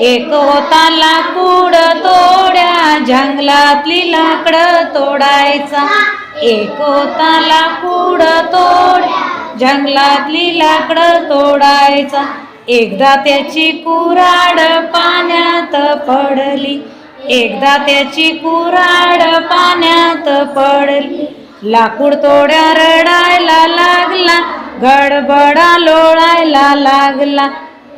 एक होता लाकूड तोड्या जंगलातली लाकडं तोडायचा. एक होता लाकूड तोड्या जंगलातली लाकडं तोडायचा. एकदा त्याची कुराड पाण्यात पडली. एकदा त्याची कुराड पाण्यात पडली. लाकूड तोड्या रडायला लागला गडबडा लोळायला लागला.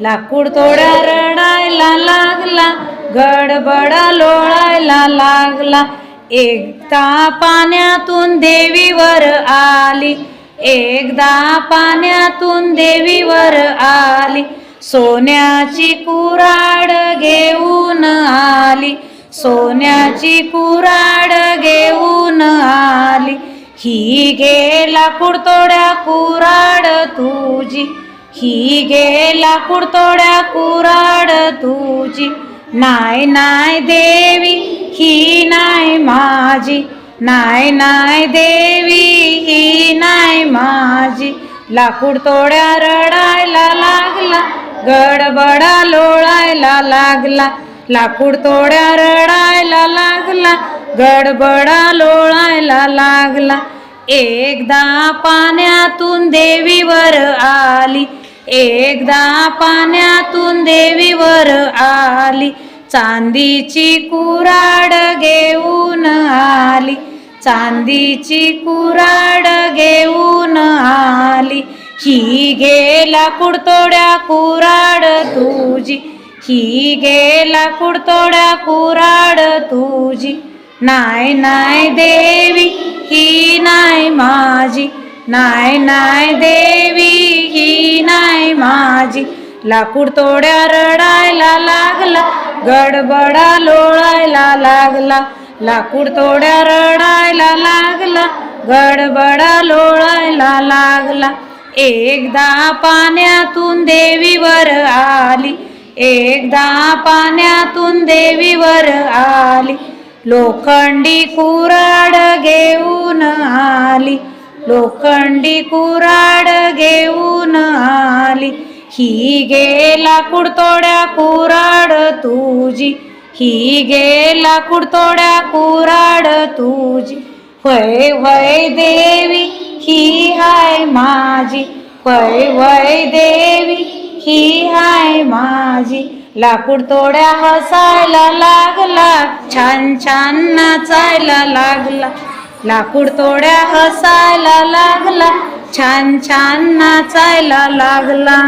लाकूड तोड्या रडायला लागला गडबडा लोळायला लागला. एकदा पाण्यातून देवीवर आली एकदा पाण्यातून देवीवर आली. सोन्याची कुराड घेऊन आली सोन्याची कुराड घेऊन आली. ही गे लाकूड तोड्या कुराड तुझी ही गे लाकूड तोड्या कुराड तुझी. नाय नाय देवी ही नाय माझी. नाय नाय देवी ही नाय माझी. लाकूड तोड्या रडायला लागला गडबडा लोळायला लागला. लाकूड तोड्या रडायला लागला गडबडा लोळायला लागला. एकदा पाण्यातून देवीवर आली एकदा पाण्यातून देवीवर आली चांदीची कुराड घेऊन आली चांदीची कुराड घेऊन आली. ही गेला कुडतोड्या कुराड तुझी ही गेला कुडतोड्या कुराड तुझी. नाय नाय देवी ही नाय माझी नाय नाय देवी ही नाही माझी. लाकूड तोड्या रडायला लागला गडबडा लोळायला लागला. लाकूड तोड्या रडायला लागला गडबडा लोळायला लागला. एकदा पाण्यातून देवीवर आली एकदा पाण्यातून देवीवर आली. लोखंडी कुराड घेऊन आली. लोखंडी कुराड घेऊन आली. ही गे कुडतोड्या कुराड तुझी. ही गे कुडतोड्या कुराड तुझी. वय वय देवी ही हाय माझी. वय वय देवी ही हाय माझी. लाकूड तोड्या हसायला लागला छान छान नाचायला लागला. लाकूड तोड्या हसायला लागला. छान छान नाचायला लागला.